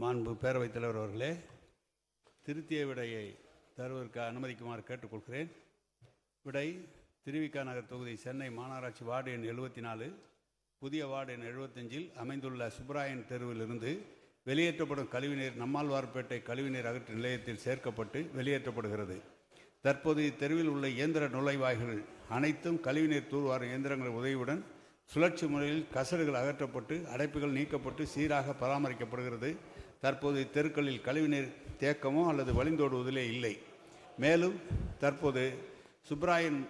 மாண்பு பேரவைத் தலைவர் அவர்களே திருத்திய விடையை தருவதற்கு அனுமதிக்குமாறு கேட்டுக்கொள்கிறேன். விடை திருவிக்கா நகர் தொகுதி சென்னை மாநகராட்சி வார்டு எண் எழுபத்தி நாலு புதிய வார்டு எண் எழுபத்தஞ்சில் அமைந்துள்ள சுப்ராயன் தெருவிலிருந்து வெளியேற்றப்படும் கழிவுநீர் நம்மாழ்வார்பேட்டை கழிவுநீர் அகற்று நிலையத்தில் சேர்க்கப்பட்டு வெளியேற்றப்படுகிறது. தற்போது இத்தெருவில் உள்ள இயந்திர நுழைவாய்கள் அனைத்தும் கழிவுநீர் தூர்வாரும் இயந்திரங்கள் உதவியுடன் சுழற்சி முறையில் கசடுகள் அகற்றப்பட்டு அடைப்புகள் நீக்கப்பட்டு சீராக பராமரிக்கப்படுகிறது. தற்போது இத்தெருக்களில் கழிவுநீர் தேக்கமோ அல்லது வழிந்தோடுவதிலே இல்லை. மேலும் தற்போது சுப்ராயன்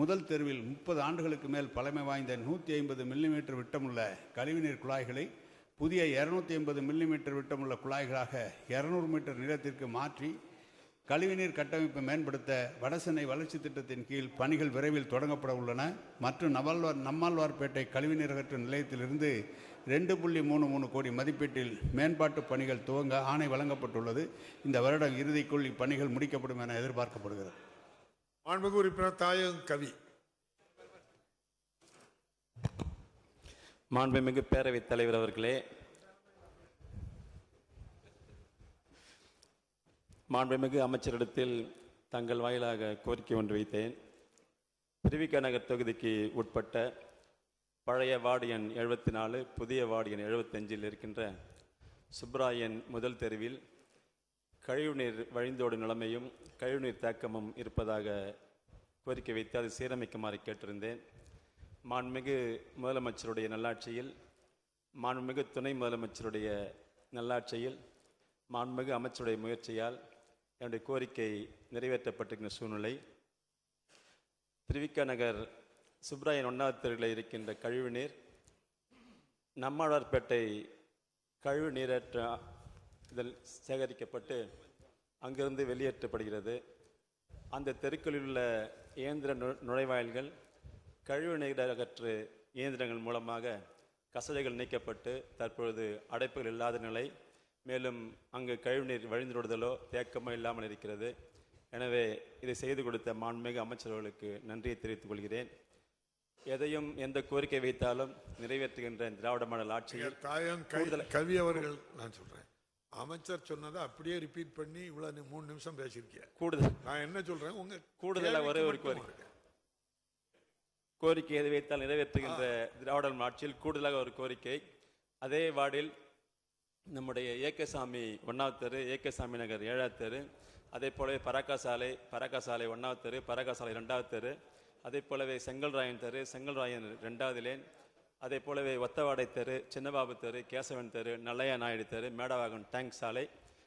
முதல் தெருவில் முப்பது ஆண்டுகளுக்கு மேல் பழமை வாய்ந்த நூற்றி ஐம்பது மில்லிமீட்டர் விட்டமுள்ள கழிவுநீர் குழாய்களை புதிய இரநூத்தி ஐம்பது மில்லிமீட்டர் விட்டமுள்ள குழாய்களாக இரநூறு மீட்டர் நீளத்திற்கு மாற்றி கழிவுநீர் கட்டமைப்பை மேம்படுத்த வடசென்னை வளர்ச்சி திட்டத்தின் கீழ் பணிகள் விரைவில் தொடங்கப்பட உள்ளன. மற்றும் நவல்வார் நம்மாழ்வார்பேட்டை கழிவுநீர் அகற்றும் நிலையத்திலிருந்து ரெண்டு புள்ளி மூணு மூணு கோடி மதிப்பீட்டில் மேம்பாட்டு பணிகள் துவங்க ஆணை வழங்கப்பட்டுள்ளது. இந்த வருடம் இறுதிக்குள் இப்பணிகள் முடிக்கப்படும் என எதிர்பார்க்கப்படுகிறது. மாண்புமிகு உறுப்பினர் தாயகம் கவி. மாண்புமிகு பேரவைத் தலைவர் அவர்களே மாண்புமிகு அமைச்சரிடத்தில் தங்கள் வாயிலாக கோரிக்கை ஒன்று வைத்தேன். திருவிக நகர் தொகுதிக்கு உட்பட்ட பழைய வார்டு எண் எழுபத்தி நாலு புதிய வார்டு எண் எழுபத்தஞ்சில் இருக்கின்ற சுப்ராயன் முதல் தெருவில் கழிவுநீர் வழிந்தோடு நிலைமையும் கழிவுநீர் தேக்கமும் இருப்பதாக கோரிக்கை வைத்து அதை சீரமைக்குமாறு கேட்டிருந்தேன். மாண்புமிகு முதலமைச்சருடைய நல்லாட்சியில் மாண்புமிகு துணை முதலமைச்சருடைய நல்லாட்சியில் மாண்புமிகு அமைச்சருடைய முயற்சியால் என்னுடைய கோரிக்கை நிறைவேற்றப்பட்டிருக்கின்ற சூழ்நிலை. திருவிக்க நகர் சுப்ராயன் ஒன்றாவது தெருவில் இருக்கின்ற கழிவுநீர் நம்மாழ்வார்பேட்டை கழிவு நீரேற்ற இதில் சேகரிக்கப்பட்டு அங்கிருந்து வெளியேற்றப்படுகிறது. அந்த தெருக்களில் உள்ள இயந்திர நு நுழைவாயில்கள் கழிவு நீர் அகற்று இயந்திரங்கள் மூலமாக கசடைகள் நீக்கப்பட்டு தற்பொழுது அடைப்புகள் இல்லாத நிலை. மேலும் அங்கு கழிவுநீர் வழிந்துவிடுதலோ தேக்கமோ இல்லாமல் இருக்கிறது. எனவே இதை செய்து கொடுத்த மாண்புமிகு அமைச்சர்களுக்கு நன்றியை தெரிவித்துக் கொள்கிறேன். எதையும் எந்த கோரிக்கை வைத்தாலும் நிறைவேற்றுகின்ற திராவிட மாடல் ஆட்சியில் தாயகம் கவி- அவர்கள் நான் சொல்றேன். அமைச்சர் சொன்னதை அப்படியே ரிப்பீட் பண்ணி இவ்வளவு மூணு நிமிஷம் பேசியிருக்கீங்க கூடுதல். நான் என்ன சொல்றேன்? உங்க கூடுதலா கேள்விக்கு ஒரே ஒரு கோரிக்கை. கோரிக்கை எது வைத்தால் நிறைவேற்றுகின்ற திராவிட ஆட்சியில் கூடுதலாக ஒரு கோரிக்கை. அதே வார்டில் நம்முடைய ஏகசாமி ஒன்றாவது தெரு ஏகசாமி நகர் ஏழாவது தெரு அதே போலவே பராக்கா சாலை பராக்கா சாலை ஒன்றாவது தெரு பராக்கா சாலை ரெண்டாவது தெரு அதே போலவே செங்கல்ராயன் தெரு செங்கல்ராயன் ரெண்டாவது லேன் அதே போலவே ஒத்தவாடை தெரு சின்னபாபு தெரு கேசவன் தெரு நல்லையா நாயுடு தெரு மேடவாகன் டேங்க் சாலை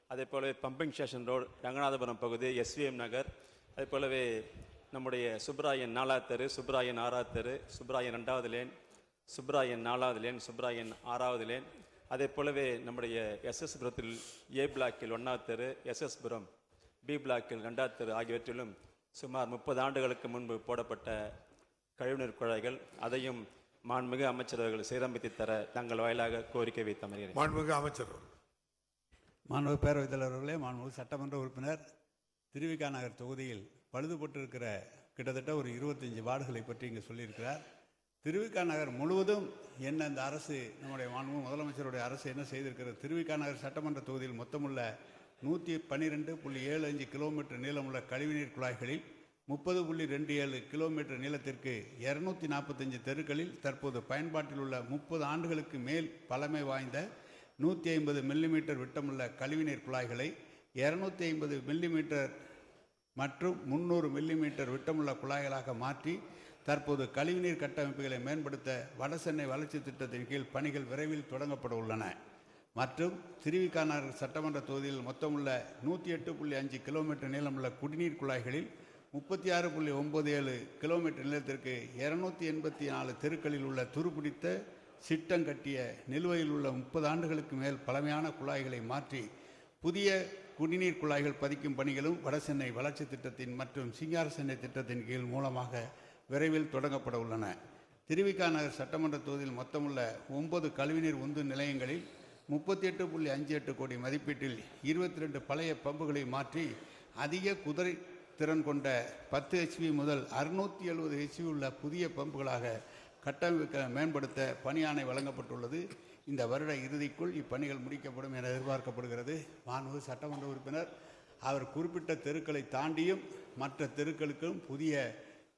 அதே போலவே பம்பிங் ஸ்டேஷன் ரோடு ரங்கநாதபுரம் பகுதி எஸ்விஎம் நகர் அதே போலவே நம்முடைய சுப்ராயன் நாலாவது தெரு சுப்ராயன் ஆறாவது தெரு சுப்ராயன் ரெண்டாவது லேன் சுப்ராயன் நாலாவது லேன் சுப்ராயன் ஆறாவது லேன் அதே போலவே நம்முடைய எஸ்எஸ் புரத்தில் ஏ பிளாக்கில் ஒன்றாவது தெரு எஸ்எஸ் புரம் பி பிளாக்கில் ரெண்டாவது தெரு ஆகியவற்றிலும் சுமார் முப்பது ஆண்டுகளுக்கு முன்பு போடப்பட்ட கழிவுநீர் குழாய்கள் அதையும் மாண்புமிகு அமைச்சர்கள் சீரமைத்து தர தங்கள் வாயிலாக கோரிக்கை வைத்து அமர்கிறேன். மாண்புமிகு அமைச்சர் அவர்கள். மாண்பு பேரவைத் தலைவர்களே மாண்பு சட்டமன்ற உறுப்பினர் திருவிகா நகர் தொகுதியில் பழுதுபட்டிருக்கிற கிட்டத்தட்ட ஒரு இருபத்தஞ்சி வார்டுகளை பற்றி இங்கே சொல்லியிருக்கிறார். திருவிகா நகர் முழுவதும் என்ன இந்த அரசு நம்முடைய மாண்பு முதலமைச்சருடைய அரசு என்ன செய்திருக்கிறது? திருவிகா நகர் சட்டமன்ற தொகுதியில் மொத்தமுள்ள நூற்றி பன்னிரெண்டு புள்ளி ஏழு அஞ்சு கிலோமீட்டர் நீளமுள்ள கழிவுநீர் குழாய்களில் முப்பது புள்ளி ரெண்டு ஏழு கிலோமீட்டர் நீளத்திற்கு இரநூத்தி நாற்பத்தஞ்சு தெருக்களில் தற்போது பயன்பாட்டில் உள்ள முப்பது ஆண்டுகளுக்கு மேல் பழமை வாய்ந்த நூற்றி ஐம்பது மில்லிமீட்டர் விட்டமுள்ள கழிவுநீர் குழாய்களை இரநூத்தி ஐம்பது மில்லிமீட்டர் மற்றும் முந்நூறு மில்லிமீட்டர் விட்டமுள்ள குழாய்களாக மாற்றி தற்போது கழிவுநீர் கட்டமைப்புகளை மேம்படுத்த வடசென்னை வளர்ச்சி திட்டத்தின் கீழ் பணிகள் விரைவில் தொடங்கப்பட உள்ளன. மற்றும் திருவிக்கானர் சட்டமன்ற தொகுதியில் மொத்தமுள்ள நூற்றி எட்டு புள்ளி அஞ்சு கிலோமீட்டர் நீளமுள்ள குடிநீர் குழாய்களில் முப்பத்தி ஆறு புள்ளி ஒன்பது ஏழு கிலோமீட்டர் நீளத்திற்கு இருநூத்தி எண்பத்தி நாலு தெருக்களில் உள்ள துருப்பிடித்த சிட்டம் கட்டிய நிலுவையில் உள்ள முப்பது ஆண்டுகளுக்கு மேல் பழமையான குழாய்களை மாற்றி புதிய குடிநீர் குழாய்கள் பதிக்கும் பணிகளும் வடசென்னை வளர்ச்சி திட்டத்தின் மற்றும் சிங்கார சென்னை திட்டத்தின் கீழ் மூலமாக விரைவில் தொடங்கப்பட உள்ளன. திருவிக்கா நகர் சட்டமன்ற தொகுதியில் மொத்தமுள்ள ஒன்பது கழிவுநீர் உந்து நிலையங்களில் முப்பத்தி எட்டு புள்ளி அஞ்சு எட்டு கோடி மதிப்பீட்டில் இருபத்தி ரெண்டு பழைய பம்புகளை மாற்றி அதிக குதிரை திறன் கொண்ட பத்து ஹெச்பி முதல் அறுநூற்றி எழுபது ஹெச்பி உள்ள புதிய பம்புகளாக கட்டமைக்க மேம்படுத்த பணியாணை வழங்கப்பட்டுள்ளது. இந்த வருட இறுதிக்குள் இப்பணிகள் முடிக்கப்படும் என எதிர்பார்க்கப்படுகிறது. மாண்பு சட்டமன்ற உறுப்பினர் அவர் குறிப்பிட்ட தெருக்களை தாண்டியும் மற்ற தெருக்களுக்கும் புதிய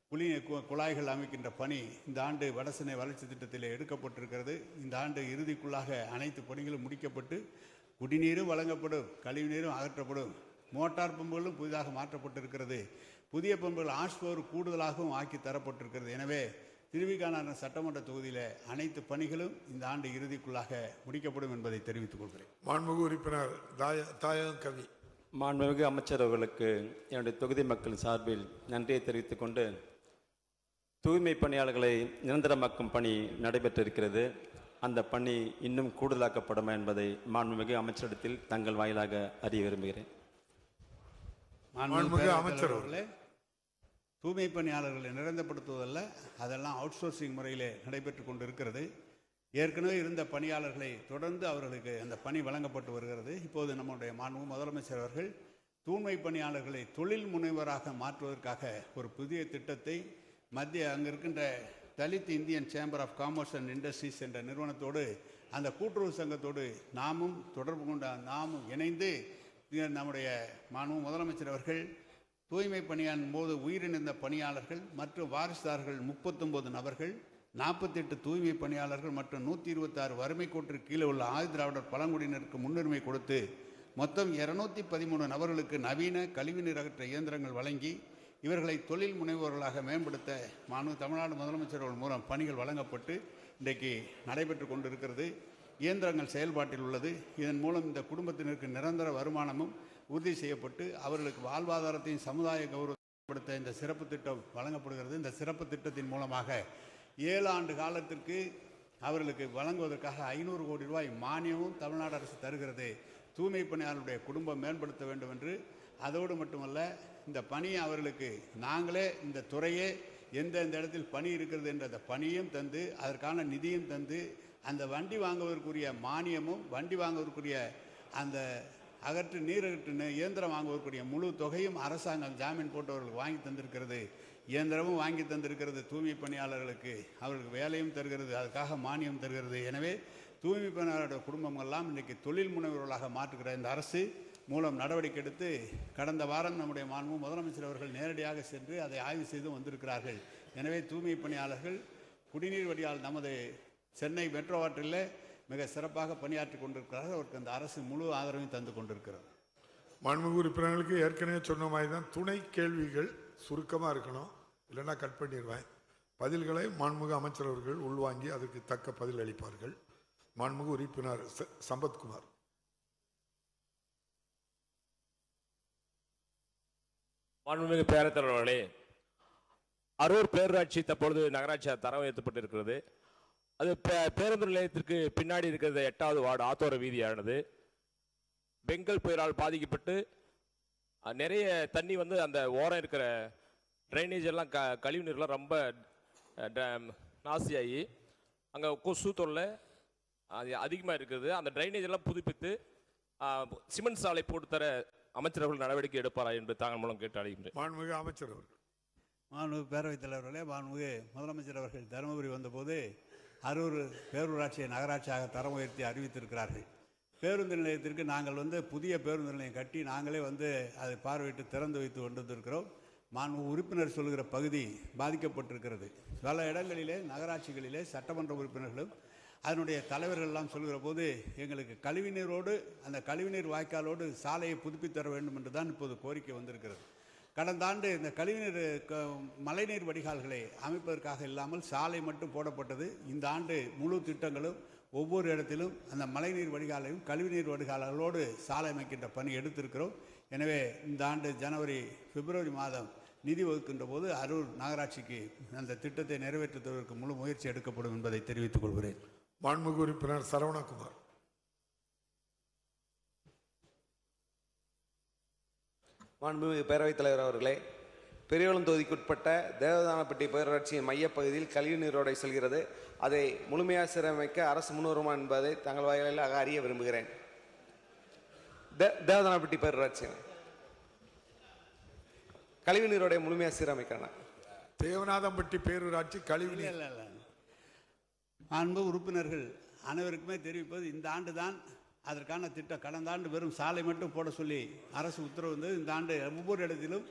குளி கு- குழாய்கள் அமைக்கின்ற பணி இந்த ஆண்டு வடசென்னை வளர்ச்சி திட்டத்தில் எடுக்கப்பட்டிருக்கிறது. இந்த ஆண்டு இறுதிக்குள்ளாக அனைத்து பணிகளும் முடிக்கப்பட்டு குடிநீரும் வழங்கப்படும் கழிவுநீரும் அகற்றப்படும். மோட்டார் பம்புகளும் புதிதாக மாற்றப்பட்டிருக்கிறது. புதிய பம்புகள் ஆஷ்போர் கூடுதலாகவும் ஆக்கி தரப்பட்டிருக்கிறது. எனவே திருவிகான சட்டமன்ற தொகுதியில் அனைத்து பணிகளும் இந்த ஆண்டு இறுதிக்குள்ளாக முடிக்கப்படும் என்பதை தெரிவித்துக் கொள்கிறேன். மாண்புமிகு உறுப்பினர் தாய தாயகம் கவி. மாண்புமிகு அமைச்சர் அவர்களுக்கு என்னுடைய தொகுதி மக்கள் சார்பில் நன்றியை தெரிவித்துக் கொண்டு தூய்மை பணியாளர்களை நிரந்தரமாக்கும் பணி நடைபெற்றிருக்கிறது. அந்த பணி இன்னும் கூடுதலாக்கப்படும் என்பதை மாண்புமிகு அமைச்சரிடத்தில் தங்கள் வாயிலாக அறிய விரும்புகிறேன். மாண்புமிகு அமைச்சர் அவர்களே, தூய்மை பணியாளர்களை நிரந்தரப்படுத்துவதல்ல அதெல்லாம் அவுட் சோர்சிங் முறையிலே நடைபெற்று கொண்டு இருக்கிறது ஏற்கனவே இருந்த பணியாளர்களை தொடர்ந்து அவர்களுக்கு அந்த பணி வழங்கப்பட்டு வருகிறது. இப்போது நம்முடைய மாண்பு முதலமைச்சர் அவர்கள் தூய்மை பணியாளர்களை தொழில் முனைவராக மாற்றுவதற்காக ஒரு புதிய திட்டத்தை மத்திய அங்கே இருக்கின்ற Dalit Indian chamber of commerce and industries என்ற நிறுவனத்தோடு அந்த கூட்டுறவு சங்கத்தோடு நாமும் தொடர்பு கொண்ட நாமும் இணைந்து நம்முடைய மாண்பு முதலமைச்சர் அவர்கள் தூய்மை பணியான் போது உயிரிழந்த பணியாளர்கள் மற்றும் வாரிசுதாரர்கள் முப்பத்தொம்போது நபர்கள் நாற்பத்தெட்டு தூய்மை பணியாளர்கள் மற்றும் நூற்றி இருபத்தாறு வறுமை கோட்டிற்கு கீழே உள்ள ஆதிதிராவிடர் பழங்குடியினருக்கு முன்னுரிமை கொடுத்து மொத்தம் இருநூத்தி பதிமூணு நபர்களுக்கு நவீன கழிவுநீர் அகற்ற இயந்திரங்கள் வழங்கி இவர்களை தொழில் முனைவோர்களாக மேம்படுத்த மாண்பு தமிழ்நாடு முதலமைச்சர்கள் மூலம் பணிகள் வழங்கப்பட்டு இன்றைக்கு நடைபெற்று கொண்டிருக்கிறது. இயந்திரங்கள் செயல்பாட்டில் உள்ளது. இதன் மூலம் இந்த குடும்பத்தினருக்கு நிரந்தர வருமானமும் உறுதி செய்யப்பட்டு அவர்களுக்கு வாழ்வாதாரத்தையும் சமுதாய கௌரவப்படுத்த இந்த சிறப்பு திட்டம் வழங்கப்படுகிறது. இந்த சிறப்பு திட்டத்தின் மூலமாக ஏழு ஆண்டு காலத்திற்கு அவர்களுக்கு வழங்குவதற்காக ஐநூறு கோடி ரூபாய் மானியமும் தமிழ்நாடு அரசு தருகிறது. தூய்மை பணியாளருடைய குடும்பம் மேம்படுத்த வேண்டும் என்று அதோடு மட்டுமல்ல இந்த பணியை அவர்களுக்கு நாங்களே இந்த துறையே எந்தெந்த இடத்தில் பணி இருக்கிறது என்ற அந்த பணியும் தந்து அதற்கான நிதியும் தந்து அந்த வண்டி வாங்குவதற்குரிய மானியமும் வண்டி வாங்குவதற்குரிய அந்த அகற்று நீரகற்று இயந்திரம் வாங்குவதற்குரிய முழு தொகையும் அரசாங்கம் ஜாமீன் போட்டவர்களுக்கு வாங்கி தந்திருக்கிறது. இயந்திரமும் வாங்கி தந்திருக்கிறது. தூய்மை பணியாளர்களுக்கு அவர்களுக்கு வேலையும் தருகிறது. அதுக்காக மானியம் தருகிறது. எனவே தூய்மை பணியாளருடைய குடும்பமெல்லாம் இன்றைக்கு தொழில் முனைவர்களாக மாற்றுகிற இந்த அரசு மூலம் நடவடிக்கை எடுத்து கடந்த வாரம் நம்முடைய மாண்பு முதலமைச்சர் அவர்கள் நேரடியாக சென்று அதை ஆய்வு செய்து வந்திருக்கிறார்கள். எனவே தூய்மை பணியாளர்கள் குடிநீர் வழியால் நமது சென்னை மெட்ரோ வாட்டரில் மிக சிறப்பாக பணியாற்றி கொண்டிருக்கிறார்கள். அவருக்கு அந்த அரசு முழு ஆதரவையும் தந்து கொண்டிருக்கிறது. மாண்புமிகு உறுப்பினர்களுக்கு ஏற்கனவே சொன்ன மாதிரி தான் துணை கேள்விகள் சுருக்கமாக இருக்கணும். இல்லைன்னா கட் பண்ணிடுவேன். பதில்களை மாண்புமிகு அமைச்சர் அவர்கள் உள்வாங்கி அதற்கு தக்க பதில் அளிப்பார்கள். மாண்புமிகு உறுப்பினர் ச- சம்பத்குமார். மாண்புமிகு பேரத்தலைவர்களே அரூர் பேரூராட்சி தற்பொழுது நகராட்சி தரம் உயர்த்தப்பட்டிருக்கிறது. அது பே- பேருந்து நிலையத்திற்கு பின்னாடி இருக்கிறது எட்டாவது வார்டு ஆத்தோர வீதியானது. பெங்கல் புயலால் பாதிக்கப்பட்டு நிறைய தண்ணி வந்து அந்த ஓரம் இருக்கிற ட்ரைனேஜ் எல்லாம் க கழிவு நீர்லாம் ரொம்ப ட- நாசியாகி அங்கே கொசு தொல்லை அது அதிகமாக இருக்குது. அந்த ட்ரைனேஜ் எல்லாம் புதுப்பித்து சிமெண்ட் சாலை போட்டு தர அமைச்சர்கள் நடவடிக்கை எடுப்பாரா என்று தாங்கள் மூலம் கேட்டு அழைக்கின்றேன் மாண்புமிகு அமைச்சர் அவர்கள். மாண்பு பேரவைத் தலைவர்களே மாண்புமிகு முதலமைச்சர் அவர்கள் தருமபுரி வந்தபோது அரூர் பேரூராட்சியை நகராட்சியாக தரம் உயர்த்தி அறிவித்திருக்கிறார்கள். பேருந்து நிலையத்திற்கு நாங்கள் வந்து புதிய பேருந்து நிலையம் கட்டி நாங்களே வந்து அதை பார்வையிட்டு திறந்து வைத்து கொண்டிருக்கிறோம் மாண்பு உறுப்பினர் சொல்கிற பகுதி பாதிக்கப்பட்டிருக்கிறது. பல இடங்களிலே நகராட்சிகளிலே சட்டமன்ற உறுப்பினர்களும் அதனுடைய தலைவர்கள் எல்லாம் சொல்கிற போது எங்களுக்கு கழிவுநீரோடு அந்த கழிவுநீர் வாய்க்காலோடு சாலையை புதுப்பித்து தர வேண்டும் என்று தான் இப்போது கோரிக்கை வந்திருக்கிறது. கடந்த ஆண்டு இந்த கழிவுநீர் க- மழைநீர் வடிகால்களை அமைப்பதற்காக இல்லாமல் சாலை மட்டும் போடப்பட்டது. இந்த ஆண்டு முழு திட்டங்களும் ஒவ்வொரு இடத்திலும் அந்த மழைநீர் வடிகாலையும் கழிவுநீர் வடிகால்களோடு சாலை அமைக்கின்ற பணி எடுத்திருக்கிறோம். எனவே இந்த ஆண்டு ஜனவரி பிப்ரவரி மாதம் நிதி ஒதுக்கின்ற போது அரூர் நகராட்சிக்கு அந்த திட்டத்தை நிறைவேற்றுவதற்கு முழு முயற்சி எடுக்கப்படும் என்பதை தெரிவித்துக் கொள்கிறேன். மாண்புமிகு உறுப்பினர் சரவணகுமார். மாண்புமிகு பேரவைத் தலைவர் அவர்களே பெரியவளம் தொகுதிக்குட்பட்ட தேவதானப்பட்டி பேரூராட்சியின் மையப்பகுதியில் கழிவு நீரோடை செல்கிறது. அதை முழுமையாக சீரமைக்க அரசு முன்வருமா என்பதை தங்கள் வாயிலாக அறிய விரும்புகிறேன். தே தேவதானப்பட்டி பேரூராட்சி கழிவு நீரோடை முழுமையாக சீரமைக்கணும். தேவநாதம்பட்டி பேரூராட்சி இல்லை இல்லை. அன்பு உறுப்பினர்கள் அனைவருக்குமே தெரிவிப்பது இந்த ஆண்டு தான் அதற்கான திட்டம் கடந்த ஆண்டு வெறும் சாலை மட்டும் போட சொல்லி அரசு உத்தரவு வந்தது. இந்த ஆண்டு ஒவ்வொரு இடத்திலும்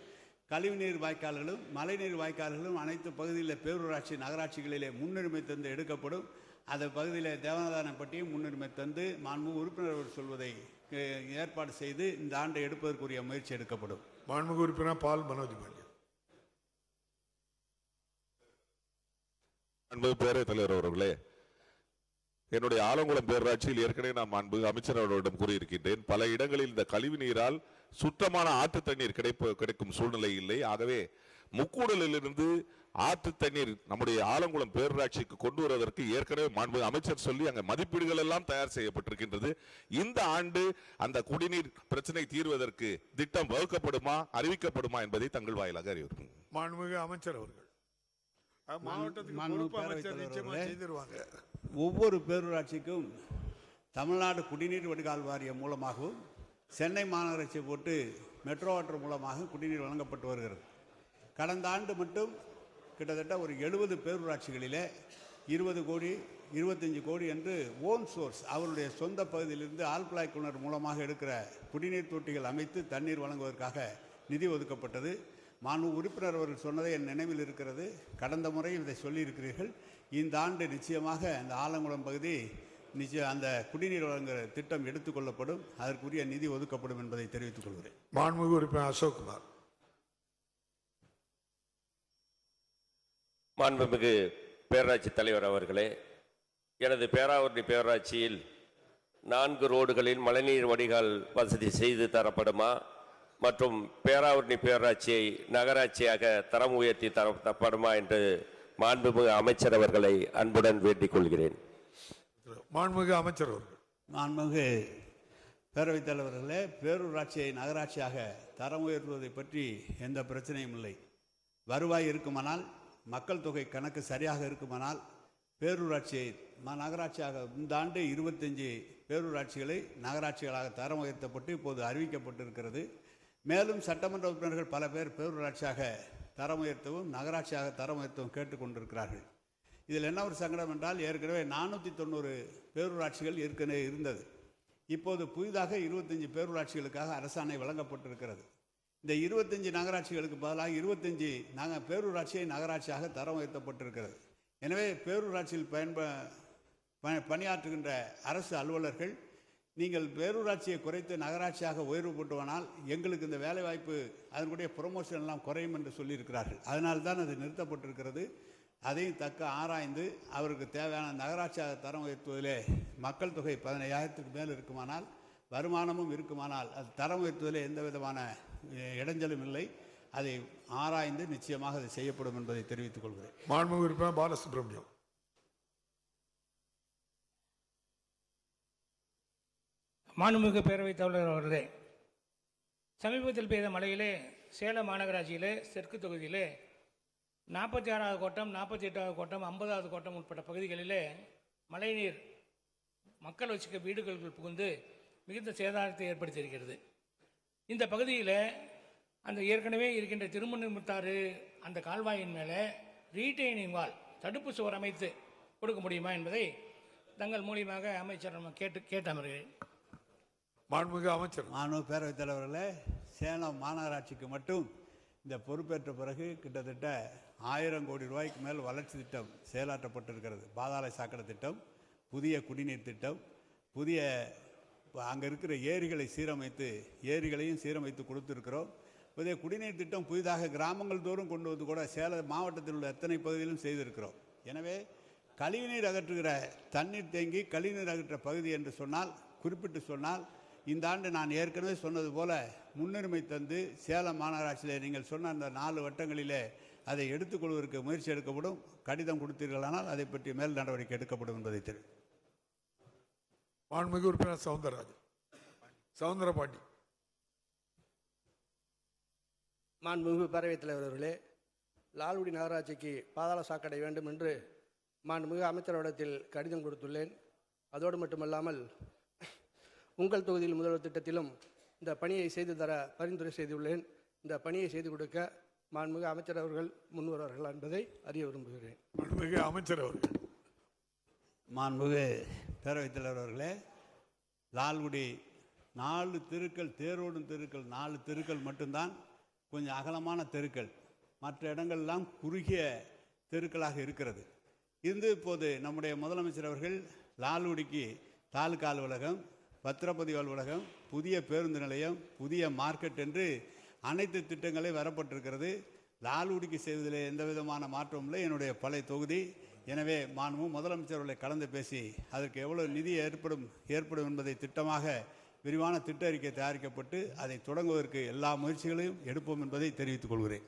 கழிவுநீர் வாய்க்கால்களும் மழைநீர் வாய்க்கால்களும் அனைத்து பகுதியில் பேரூராட்சி நகராட்சிகளிலே முன்னுரிமை தந்து எடுக்கப்படும். அந்த பகுதியில் தேவநாதானப்பட்டியும் முன்னுரிமை தந்து மாண்பு உறுப்பினர் சொல்வதை ஏற்பாடு செய்து இந்த ஆண்டை எடுப்பதற்குரிய முயற்சி எடுக்கப்படும். மாண்புமிகு உறுப்பினர் பால் மனோஜ் பாண்டியன். அன்பு பேரவைத் தலைவர் அவர்களே. என்னுடைய ஆலங்குளம் பேரூராட்சியில் ஏற்கனவே நான் அன்பு அமைச்சர் அவர்களிடம் கூறியிருக்கின்றேன் பல இடங்களில் இந்த கழிவு நீரால் சுத்தமான ஆற்று தண்ணீர் கிடைப்ப கிடைக்கும் சூழ்நிலை இல்லை. ஆகவே முக்கூடலிலிருந்து ஆற்று தண்ணீர் நம்முடைய ஆலங்குளம் பேரூராட்சிக்கு கொண்டு வருவதற்கு ஏற்கனவே மாண்பு அமைச்சர் சொல்லி அங்கே மதிப்பீடுகள் எல்லாம் தயார் செய்யப்பட்டிருக்கின்றது. இந்த ஆண்டு அந்த குடிநீர் பிரச்சனை தீர்வதற்கு திட்டம் வகுக்கப்படுமா அறிவிக்கப்படுமா என்பதை தங்கள் வாயிலாக அறிவிக்கும் மாண்புமிகு அமைச்சர் அவர்கள். ஒவ்வொரு பேரூராட்சிக்கும் தமிழ்நாடு குடிநீர் வடிகால் வாரியம் மூலமாகவும் சென்னை மாநகராட்சி போட்டு மெட்ரோ வாட்டர் மூலமாக குடிநீர் வழங்கப்பட்டு வருகிறது. கடந்த ஆண்டு மட்டும் கிட்டத்தட்ட ஒரு எழுபது பேரூராட்சிகளிலே இருபது கோடி இருபத்தஞ்சு கோடி என்று ஓன் சோர்ஸ் அவருடைய சொந்த பகுதியிலிருந்து ஆழ்குழாய் கிணறு மூலமாக எடுக்கிற குடிநீர் தொட்டிகள் அமைத்து தண்ணீர் வழங்குவதற்காக நிதி ஒதுக்கப்பட்டது. மாண்பு உறுப்பினர் அவர்கள் சொன்னதை என் நினைவில் இருக்கிறது. கடந்த முறையும் இதை சொல்லியிருக்கிறீர்கள். இந்த ஆண்டு நிச்சயமாக இந்த ஆலங்குளம் பகுதி நிச்சயம் அந்த குடிநீர் வழங்குகிற திட்டம் எடுத்துக்கொள்ளப்படும். அதற்குரிய நிதி ஒதுக்கப்படும் என்பதை தெரிவித்துக் கொள்கிறேன். மாண்புமிகு உறுப்பினர் அசோக்குமார். மாண்புமிகு பேரூராட்சி தலைவர் அவர்களே எனது பேராவூரணி பேரூராட்சியில் நான்கு ரோடுகளில் மழைநீர் வடிகால் வசதி செய்து தரப்படுமா? மற்றும் பேராவூரணி பேரூராட்சியை நகராட்சியாக தரம் உயர்த்தி தரப்படுமா என்று மாண்புமிகு அமைச்சர் அவர்களை அன்புடன் வேண்டிக் கொள்கிறேன். மாண்புமிகு அமைச்சர் அவர்கள். மாண்புமிகு பேரவைத் தலைவர்களே பேரூராட்சியை நகராட்சியாக தரம் உயர்த்துவதை பற்றி எந்த பிரச்சனையும் இல்லை. வருவாய் இருக்குமானால் மக்கள் தொகை கணக்கு சரியாக இருக்குமானால் பேரூராட்சியை ம- நகராட்சியாக இந்த ஆண்டு இருபத்தஞ்சி பேரூராட்சிகளை நகராட்சிகளாக தரம் உயர்த்தப்பட்டு இப்போது அறிவிக்கப்பட்டிருக்கிறது. மேலும் சட்டமன்ற உறுப்பினர்கள் பல பேர் பேரூராட்சியாக தரம் உயர்த்தவும் நகராட்சியாக தரம் உயர்த்தவும் கேட்டுக்கொண்டிருக்கிறார்கள் இதில் என்ன ஒரு சங்கடம் என்றால் ஏற்கனவே நானூற்றி தொண்ணூறு பேரூராட்சிகள் ஏற்கனவே இருந்தது. இப்போது புதிதாக இருபத்தஞ்சி பேரூராட்சிகளுக்காக அரசாணை வழங்கப்பட்டிருக்கிறது. இந்த இருபத்தஞ்சி நகராட்சிகளுக்கு பதிலாக இருபத்தஞ்சி நக பேரூராட்சியை நகராட்சியாக தரம் உயர்த்தப்பட்டிருக்கிறது. எனவே பேரூராட்சியில் பயன்ப ப- பணியாற்றுகின்ற அரசு அலுவலர்கள் நீங்கள் பேரூராட்சியை குறைத்து நகராட்சியாக உயர்வு போட்டுவானால் எங்களுக்கு இந்த வேலைவாய்ப்பு அதனுடைய ப்ரொமோஷன் எல்லாம் குறையும் என்று சொல்லியிருக்கிறார்கள். அதனால் தான் அது நிறுத்தப்பட்டிருக்கிறது. அதையும் தக்க ஆராய்ந்து அவருக்கு தேவையான நகராட்சியாக தரம் உயர்த்துவதிலே மக்கள் தொகை பதினையாயிரத்துக்கு மேல் இருக்குமானால் வருமானமும் இருக்குமானால் அது தரம் உயர்த்துவதிலே எந்த விதமான இடைஞ்சலும் இல்லை. அதை ஆராய்ந்து நிச்சயமாக அது செய்யப்படும் என்பதை தெரிவித்துக் கொள்கிறேன். மாண்புமிகு பாலசுப்ரமணியம். மாண்புமிகு பேரவைத் தலைவர் அவர்களே சமீபத்தில் பெய்த மழையிலே சேலம் மாநகராட்சியிலே தெற்கு தொகுதியிலே நாற்பத்தி ஆறாவது கோட்டம் நாற்பத்தி எட்டாவது கோட்டம் ஐம்பதாவது கோட்டம் உட்பட்ட பகுதிகளிலே மழைநீர் மக்கள் வசிக்க வீடுகளுக்குள் புகுந்து மிகுந்த சேதாரத்தை ஏற்படுத்தியிருக்கிறது. இந்த பகுதியில் அந்த ஏற்கனவே இருக்கின்ற திருமணமுத்தாறு அந்த கால்வாயின் மேலே ரீடைனிங் வால் தடுப்பு சுவர் அமைத்து கொடுக்க முடியுமா என்பதை தங்கள் மூலியமாக அமைச்சர் நம்ம கேட்டு அமர்கிறேன் மாண்புமிகு அமைச்சர். மாணவ பேரவைத் தலைவர்களே சேலம் மாநகராட்சிக்கு மட்டும் இந்த பொறுப்பேற்ற பிறகு கிட்டத்தட்ட ஆயிரம் கோடி ரூபாய்க்கு மேல் வளர்ச்சி திட்டம் செயலாற்றப்பட்டிருக்கிறது. பாதாள சாக்கடை திட்டம் புதிய குடிநீர் திட்டம் புதிய அங்கே இருக்கிற ஏரிகளை சீரமைத்து ஏரிகளையும் சீரமைத்து கொடுத்துருக்கிறோம். புதிய குடிநீர் திட்டம் புதிதாக கிராமங்கள் தோறும் கொண்டு வந்து கூட சேலம் மாவட்டத்தில் உள்ள எத்தனை பகுதியிலும் செய்திருக்கிறோம். எனவே கழிவுநீர் அகற்றுகிற தண்ணீர் தேங்கி கழிவுநீர் அகற்ற பகுதி என்று சொன்னால் குறிப்பிட்டு சொன்னால் இந்த ஆண்டு நான் ஏற்கனவே சொன்னது போல முன்னுரிமை தந்து சேலம் மாநகராட்சியிலே நீங்கள் சொன்ன அந்த நாலு வட்டங்களிலே அதை எடுத்துக்கொள்வதற்கு முயற்சி எடுக்கப்படும். கடிதம் கொடுத்தீர்களானால் அதை பற்றி மேல் நடவடிக்கை எடுக்கப்படும் என்பதை தெரியும் மாண்புமிகு உறுப்பினர் சவுந்தரராஜன். சவுந்தரபாண்டி. மாண்புமிகு பேரவைத் தலைவர் அவர்களே லால்குடி நகராட்சிக்கு பாதாள சாக்கடை வேண்டும் என்று மாண்புமிகு அமைச்சரிடத்தில் கடிதம் கொடுத்துள்ளேன். அதோடு மட்டுமல்லாமல் உங்கள் தொகுதியில் முதல்வர் திட்டத்திலும் இந்த பணியை செய்து தர பரிந்துரை செய்துள்ளேன். இந்த பணியை செய்து கொடுக்க மாண்புமிகு அமைச்சர் அவர்கள் முன்வருவார்கள் என்பதை அறிய விரும்புகிறேன். மாண்புமிகு அமைச்சர் அவர்கள். மாண்புமிகு பேரவைத் தலைவர் அவர்களே லால்குடி நாலு தெருக்கள் தேரோடும் தெருக்கள் நாலு தெருக்கள் மட்டும்தான் கொஞ்சம் அகலமான தெருக்கள். மற்ற இடங்கள்லாம் குறுகிய தெருக்களாக இருக்கிறது. இருந்து இப்போது நம்முடைய முதலமைச்சர் அவர்கள் லால்குடிக்கு தாலுகா அலுவலகம் பத்திரப்பதிவு அலுவலகம் புதிய பேருந்து நிலையம் புதிய மார்க்கெட் என்று அனைத்து திட்டங்களே வரப்பட்டிருக்கிறது. லால்குடிக்கு செய்வதில் எந்த விதமான மாற்றமும் இல்லை. என்னுடைய பழைய தொகுதி. எனவே மாண்பும் முதலமைச்சர்களை கலந்து பேசி அதற்கு எவ்வளவு நிதி ஏற்படும் ஏற்படும் என்பதை திட்டமாக விரிவான திட்ட அறிக்கை தயாரிக்கப்பட்டு அதை தொடங்குவதற்கு எல்லா முயற்சிகளையும் எடுப்போம் என்பதை தெரிவித்துக் கொள்கிறேன்.